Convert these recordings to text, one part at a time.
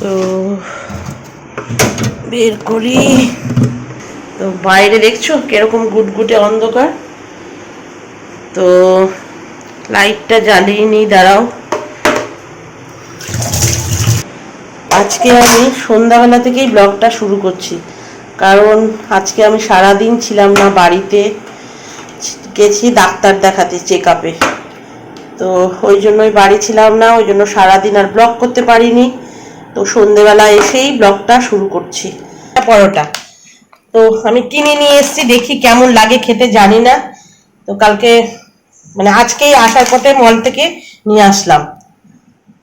তো বের করি। তো বাইরে দেখছ কীরকম গুটগুটে অন্ধকার? তো লাইটটা জ্বালিয়ে নি দাঁড়াও। আজকে আমি সন্ধ্যাবেলা থেকেই ব্লগটা শুরু করছি। কারণ আজকে আমি সারাদিন ছিলাম না বাড়িতে। গেছি ডাক্তার দেখাতে চেক আপে তো ওই জন্যই বাড়ি ছিলাম না, ওই জন্য সারাদিন আর ব্লগ করতে পারিনি। তো সন্ধেবেলা এসেই ব্লগটা শুরু করছি। পরোটা। তো আমি কিনে নিয়ে এসেছি, দেখি কেমন লাগে খেতে, জানি না। তো কালকে মানে আজকেই আসার পথে মল থেকে নিয়ে আসলাম।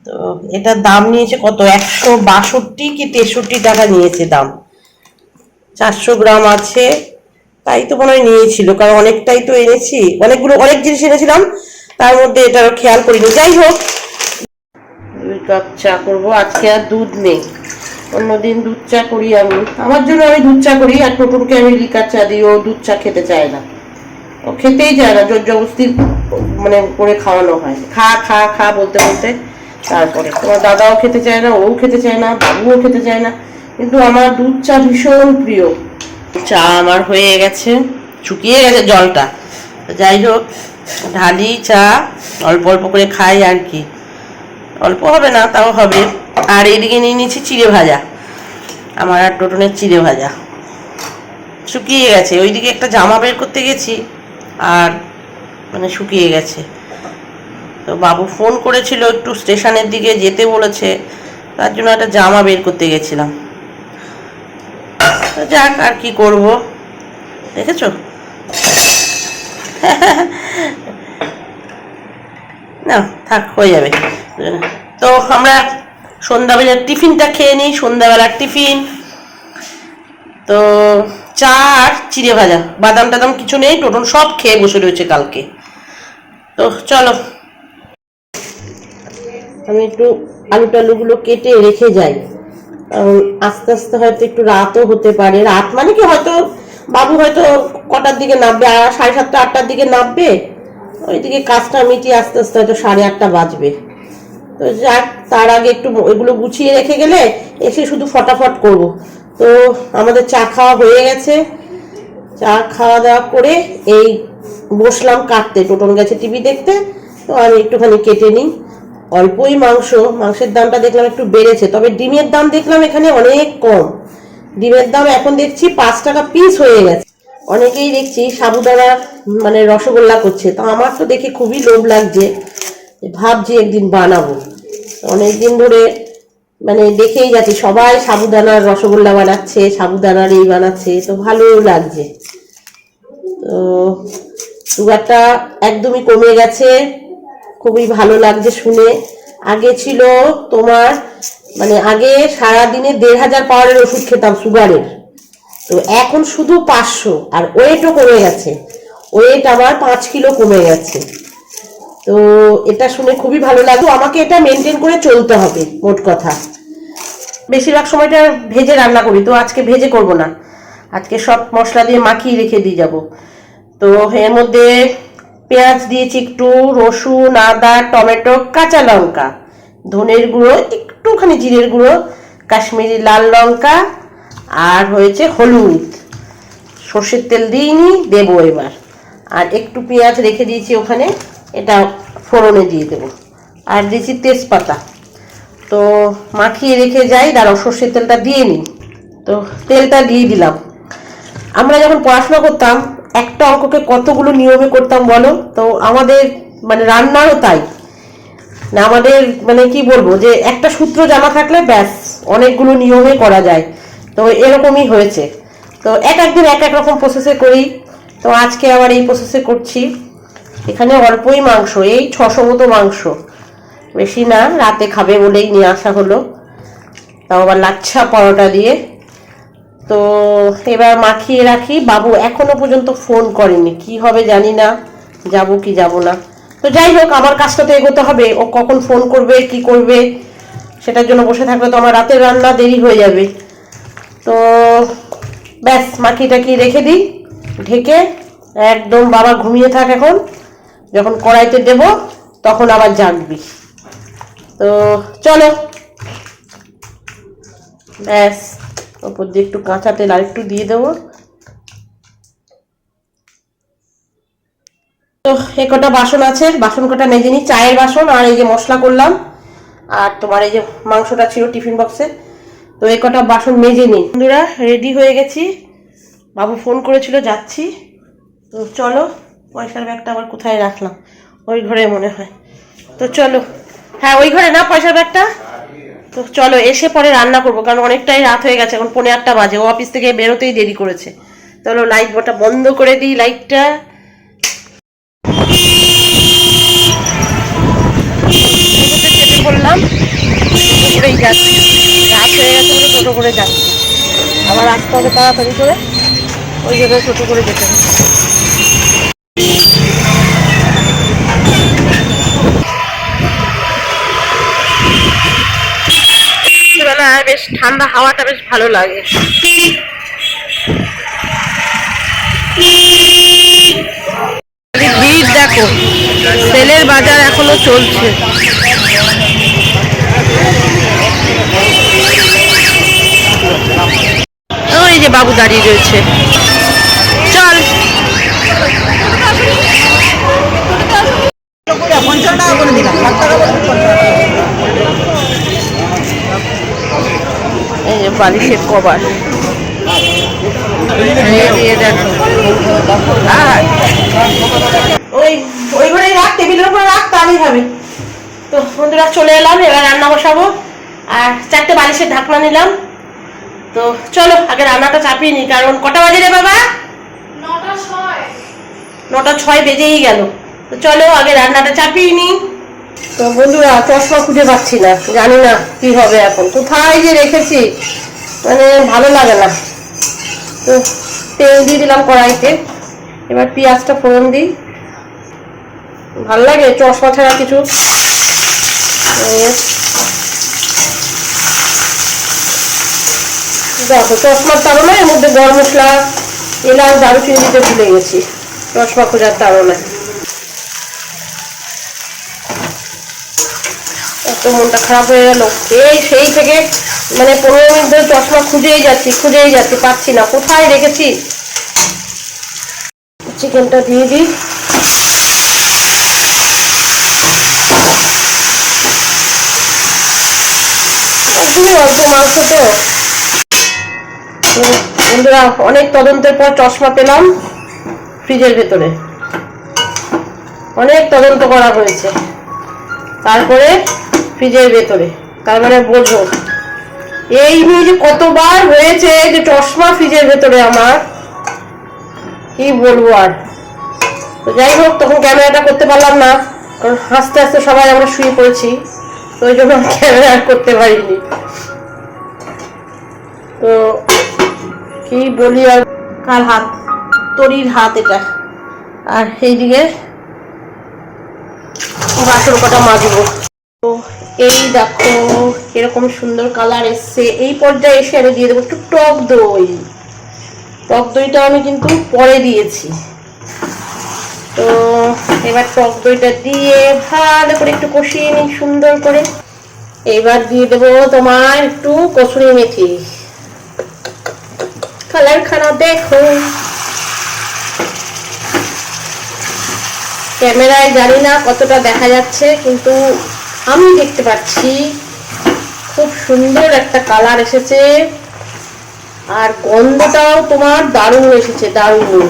তো এটার দাম নিয়েছে কত? একশো বাষট্টি কি তেষট্টি টাকা নিয়েছে দাম। চারশো গ্রাম আছে, তাই তো মনে হয় নিয়েছিল, কারণ অনেকটাই তো এনেছি, অনেকগুলো, অনেক জিনিস এনেছিলাম, তার মধ্যে এটা খেয়াল করিনি। যাই হোক দুই চা করব। আজকে আর দুধ নেই। অন্যদিন দুধ চা করি আমি। আমার জন্য আমি দুধ চা করি, আর টোটুলকে আমি লিকার চা দিই, ও দুধ চা খেতে চায় না। ও খেতেই চায় না জোর জবস্তি মানে করে খাওয়ানো হয়। খা খা খা বলতে বলতে তারপরে। তোমার দাদাও খেতে চায় না ও খেতে চায় না, বাবুও খেতে চায় না। কিন্তু আমার দুধ চা ভীষণ প্রিয়। চা আমার হয়ে গেছে, শুকিয়ে গেছে জলটা। যাই হোক, ঢালি, চা, অল্প অল্প করে খাই আর কি। অল্প হবে না, তাও হবে। আর এদিকে নিয়ে নিয়েছি চিড়ে ভাজা। আমার আর টোটনের চিড়ে ভাজা। শুকিয়ে গেছে। ওইদিকে একটা জামা বের করতে গেছি আর মানে শুকিয়ে গেছে। তো বাবু ফোন করেছিল একটু স্টেশনের দিকে যেতে বলেছে, তার জন্য একটা জামা বের করতে গেছিলাম। তো যাক, আর কি করব? দেখেছ? না, থাক, হয়ে যাবে। আমরা সন্ধ্যাবেলার টিফিনটা খেয়ে নিই, সন্ধ্যাবেলার টিফিন। তো চা আর চিড়ে ভাজা, বাদাম টাদাম কিছু নেই টোটন সব খেয়ে বসে রয়েছে কালকে। তো চলো, আমি একটু আলু টালুগুলো কেটে রেখে যাই। কারণ আস্তে আস্তে হয়তো একটু রাতও হতে পারে। রাত মানে কি হয়তো বাবু হয়তো কটার দিকে নামবে, আর সাড়ে সাতটা, আটটার দিকে নামবে। ওইদিকে কাজটা মিটিয়ে আস্তে আস্তে হয়তো সাড়ে আটটা বাজবে। তো যাক, তার আগে একটু এগুলো গুছিয়ে রেখে গেলে এসে শুধু ফটাফট করব। তো আমাদের চা খাওয়া হয়ে গেছে। চা খাওয়া দাওয়া করে এই বসলাম কাটতে, টোটন গেছে টিভি দেখতে। তো আমি একটুখানি কেটে নিই। অল্পই মাংস, মাংসের দামটা দেখলাম একটু বেড়েছে, তবে ডিমের দাম দেখলাম এখানে অনেক কম। ডিমের দাম এখন দেখছি পাঁচ টাকা পিস হয়ে গেছে। অনেকেই দেখছি সাবুদানা মানে রসগোল্লা করছে। তো আমার তো দেখে খুবই লোভ লাগছে। ভাবছি একদিন বানাবো। অনেক দিন ধরে মানে দেখেই যাচ্ছি, সবাই সাবুদানার রসগোল্লা বানাচ্ছে সাবুদানার এই বানাচ্ছে, তো ভালো লাগছে। তো সুগারটা একদমই কমে গেছে, খুবই ভালো লাগছে শুনে। আগে ছিল তোমার মানে আগে সারা দিনে দেড় হাজার পাওয়ারের ওষুধ খেতাম সুগারের। তো এখন শুধু পাঁচশো, আর ওয়েটও কমে গেছে। ওয়েট আমার পাঁচ কিলো কমে গেছে। তো এটা শুনে খুবই ভালো লাগল। আমাকে এটা মেনটেন করে চলতে হবে, মোট কথা। বেশিরভাগ সময়টা ভেজে রান্না করি, তো আজকে ভেজে করব না। আজকে সব মশলা দিয়ে মাখিয়ে রেখে দিয়ে যাব। তো এর মধ্যে পেঁয়াজ দিয়েছি একটু, রসুন, আদা, টমেটো, কাঁচা লঙ্কা, ধনের গুঁড়ো, একটুখানি জিরের গুঁড়ো, কাশ্মীরি লাল লঙ্কা, আর হয়েছে হলুদ। সর্ষের তেল দিইনি, দেবো এবার। আর একটু পেঁয়াজ রেখে দিয়েছি ওখানে। এটা ফোড়নে দিয়ে দেবো। আর দিয়েছি তেজপাতা। তো মাখিয়ে রেখে যাই দাঁড়াও সর্ষের তেলটা দিয়ে নিই। তো তেলটা দিয়ে দিলাম। আমরা যখন পড়াশোনা করতাম, একটা অঙ্ককে কতগুলো নিয়মে করতাম বলো? তো আমাদের মানে রান্নারও তাই। না, আমাদের মানে কি বলব যে একটা সূত্র জানা থাকলে ব্যাস, অনেকগুলো নিয়মে করা যায়। তো এরকমই হয়েছে। তো এক একদিন এক এক রকম প্রসেসে করি। তো আজকে আবার এই প্রসেসে করছি। এখানে অল্পই মাংস, এই ছশো মতো মাংস। বেশি না, রাতে খাবে বলেই নিয়ে আসা হলো। তাও আবার লাচ্ছা পরোটা দিয়ে। তো এবার মাখিয়ে রাখি। বাবু এখনও পর্যন্ত ফোন করেনি। কি হবে জানি না। যাব কি যাব না। তো যাই হোক, আমার কাজটা তো এগোতে হবে। ও কখন ফোন করবে, কি করবে, সেটার জন্য বসে থাকলে তো আমার রাতের রান্না দেরি হয়ে যাবে। তো ব্যাস মাখিটা কি রেখে দিই। ঢেকে একদম বাবা ঘুমিয়ে থাক এখন। যখন কড়াইতে দেব, তখন আবার জানবি। তো চলো। ব্যাস, ওপর দিয়ে একটু কাঁচা তেল আর একটু দিয়ে দেবো। তো এ কটা বাসন আছে, বাসন কটা মেজে নিই। চায়ের বাসন আর এই যে মশলা করলাম। আর তোমার এই যে মাংসটা ছিল টিফিন বক্সে। তো এই কটা বাসন মেজে নিই। বন্ধুরা রেডি হয়ে গেছি। বাবু ফোন করেছিল, যাচ্ছি। তো চলো। পয়সার ব্যাগটা আবার কোথায় রাখলাম? ওই ঘরে মনে হয়। তো চলো। হ্যাঁ ওই ঘরে না পয়সার ব্যাগটা? তো চলো, এসে পরে রান্না করব, কারণ অনেকটাই রাত হয়ে গেছে, এখন পৌনে আটটা বাজে, ও অফিস থেকে বেরোতেই দেরি করেছে। চলো, লাইট বটা বন্ধ করে দিই, লাইটটা। চেপে পড়লাম করেই যাচ্ছি। রাত হয়ে গেছে বলে টোটো করে যাচ্ছি। আবার আসতে হবে তাড়াতাড়ি করে, ওই জন্য টোটো করে যেতে হবে। বেশ, ঠান্ডা হাওয়াটা বেশ ভালো লাগে। ভিড় দেখো তেলের বাজার এখনও চলছে। ওই যে বাবু দাঁড়িয়ে রয়েছে। চল। পঞ্চান্ন টাকা করে দিলাম ষাট টাকা করে এই যে বালিশের কভার। ওই ওই ঘরে রাখ টেবিলের উপর রাখ তাহলেই হবে। তো বন্ধুরা চলে এলাম এবার রান্না বসাবো। আর চারটে বালিশের ঢাকনা নিলাম। তো চলো আগে রান্নাটা চাপিয়ে নিই কারণ কটা বাজে রে বাবা? নটা ছয় বেজেই গেল। তো চলো আগে রান্নাটা চাপিয়ে নিই। বন্ধুরা, চশমা খুঁজে পাচ্ছি না, জানি না কি হবে এখন। কোথায় যে রেখেছি মানে ভালো লাগে না। তো তেল দিয়ে দিলাম কড়াইতে, এবার পেঁয়াজটা ফোড়ন দিই। ভালো লাগে চশমা ছাড়া কিছু? দেখো, চশমার তাড়নায় এর মধ্যে গরম মশলা, এলাচ, দারুচিনি দিতে ভুলে গেছি। চশমা খোঁজার তাড়নায়। এত মনটা খারাপ হয়ে গেল। এই সেই থেকে মানে পনেরো মিনিট ধরে চশমা খুঁজেই যাচ্ছি খুঁজেই যাচ্ছি, পাচ্ছি না। কোথায় রেখেছি? চিকেনটা দিয়ে দিই। একদমই অল্প মাংস তো। তো বন্ধুরা, অনেক তদন্তের পর চশমা পেলাম ফ্রিজের ভেতরে। অনেক তদন্ত করা হয়েছে। তারপরে ফ্রিজের ভেতরে। তার মানে বোঝো। এই নিয়ে যে কতবার হয়েছে যে চশমা ফ্রিজের ভেতরে আমার কি বলব আর? তো যাই হোক তখন ক্যামেরাটা করতে পারলাম না? কারণ হাসতে হাসতে সবাই আমরা শুয়ে পড়েছি তো ওই জন্য ক্যামেরা করতে পারিনি? তো কি বলি আর? কার হাত? তরির হাত এটা। আর এইদিকে বাসন কটা মাজবো। এই দেখো এরকম সুন্দর কালার এসছে। এই পর্যায়ে এসে আমি দিয়ে দেবো একটু টক দই। টক দইটা আমি কিন্তু পরে দিয়েছি। তো, এবার টক দইটা দিয়ে ভালো করে একটু কষিয়ে নিই, সুন্দর করে। এবার দিয়ে দেবো তোমার একটু কসুরি মেথি। কালার খানা দেখো। ক্যামেরায় জানি না কতটা দেখা যাচ্ছে, কিন্তু আমি দেখতে পাচ্ছি খুব সুন্দর একটা কালার এসেছে। আর গন্ধটাও তোমার দারুণ এসেছে, দারুণ।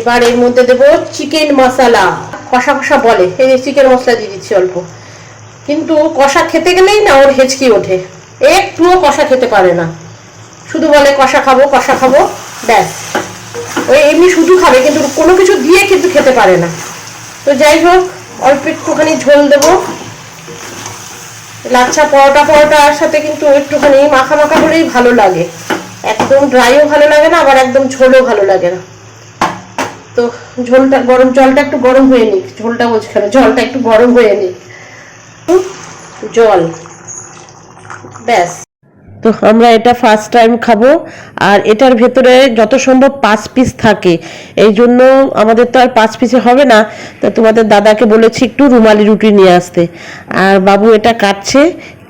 এবার এর মধ্যে দেব চিকেন মশলা কষা কষা বলে, এই যে চিকেন মশলা দিয়ে দিচ্ছি অল্প। কিন্তু কষা খেতে গেলেই না ওর হেঁচকি ওঠে। একটুও কষা খেতে পারে না। শুধু বলে কষা খাব কষা খাব, ব্যাস। ওই এমনি শুধু খাবে, কিন্তু কোনো কিছু দিয়ে কিন্তু খেতে পারে না। তো যাই হোক অল্প একটুখানি ঝোল দেবো। লাচ্ছা পরোটা পরোটার সাথে কিন্তু একটুখানি মাখা মাখা হলেই ভালো লাগে। একদম ড্রাইও ভালো লাগে না, আবার একদম ঝোলও ভালো লাগে না। তো ঝোলটা গরম, জলটা একটু গরম হয়ে নিক। ঝোলটা বলছি কেন? জলটা একটু গরম হয়ে নিক। জল। ব্যাস। তো আমরা এটা ফার্স্ট টাইম খাব। আর এটার ভেতরে যত সম্ভব পাঁচ পিস থাকে। এই জন্য আমাদের তো আর পাঁচ পিসে হবে না। তা তোমাদের দাদাকে বলেছি একটু রুমালি রুটি নিয়ে আসতে। আর বাবু এটা কাটছে,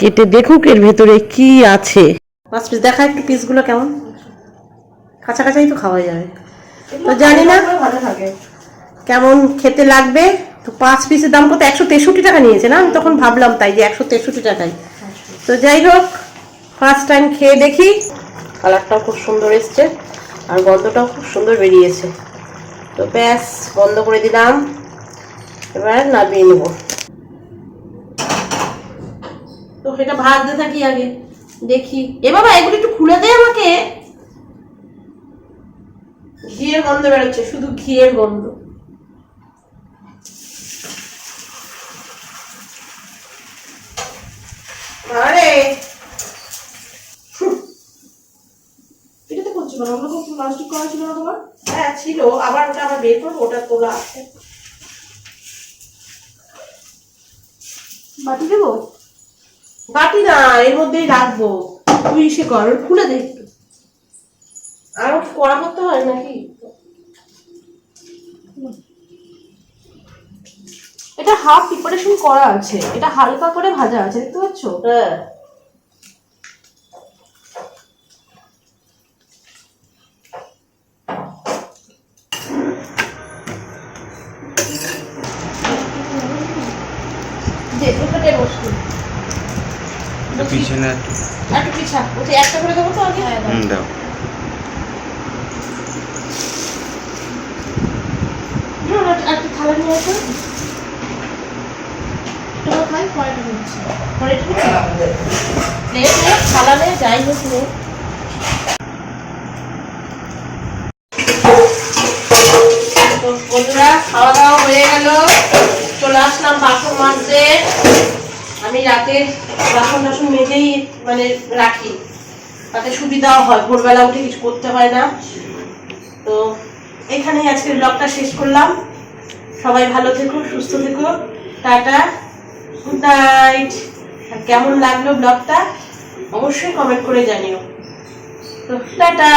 কেটে দেখুক এর ভেতরে কি আছে। পাঁচ পিস দেখা একটু পিসগুলো কেমন? কাঁচা কাঁচাই তো খাওয়া যাবে তো জানি না কেমন খেতে লাগবে। তো পাঁচ পিসের দাম কত? একশো তেষট্টি টাকা নিয়েছে না? আমি তখন ভাবলাম তাই যে একশো তেষট্টি টাকায়। তো যাই হোক ফার্স্ট টাইম খেয়ে দেখি। কালারটাও খুব সুন্দর এসছে আর গন্ধটাও খুব সুন্দর বেরিয়েছে। তো ব্যাস, বন্ধ করে দিলাম। এবার নামিয়ে নেব। তো সেটা ভাজতে থাকি আগে। দেখি। এ বাবা, এগুলো একটু খুলে দে আমাকে। ঘিয়ের গন্ধ বেরোচ্ছে, শুধু ঘিয়ের গন্ধ। আরে! করছ কেন ওগুলো প্লাস্টিক করা ছিল না তোমার? হ্যাঁ ছিল। আবার ওটা আবার বের করব ওটা তোলা আছে। বাটি দেবো? বাটি না এর মধ্যেই রাখব। তুই সে কর খুলে দে একটু। আরও কি করতে হয় নাকি? এটা হাফ প্রিপারেশন করা আছে। এটা হালকা করে ভাজা আছে দেখতে পাচ্ছ? হ্যাঁ যে দুটো দে বসু এটা পিছনে একটু পিছা বলছি একটা করে দেবো তো আগে? হুম দাও। না, না, থালা নিয়ে আসো। খাই কয়টা হচ্ছে। পরে প্লেট নে থালা নে যাই হোক বন্ধুরা খাওয়া দাওয়া হয়ে গেল। চলে আসলাম বাসন মাজতে। আমি রাতে বাসন টাসন মেজেই মানে রাখি। তাতে সুবিধাও হয়, ভোরবেলা উঠে কিছু করতে হয় না। তো এখানেই আজকের ব্লগটা শেষ করলাম। সবাই ভালো থেকো, সুস্থ থেকো। টাটা। গুড নাইট আর কেমন লাগল ব্লগটা অবশ্যই কমেন্ট করে জানিও। তো টাটা।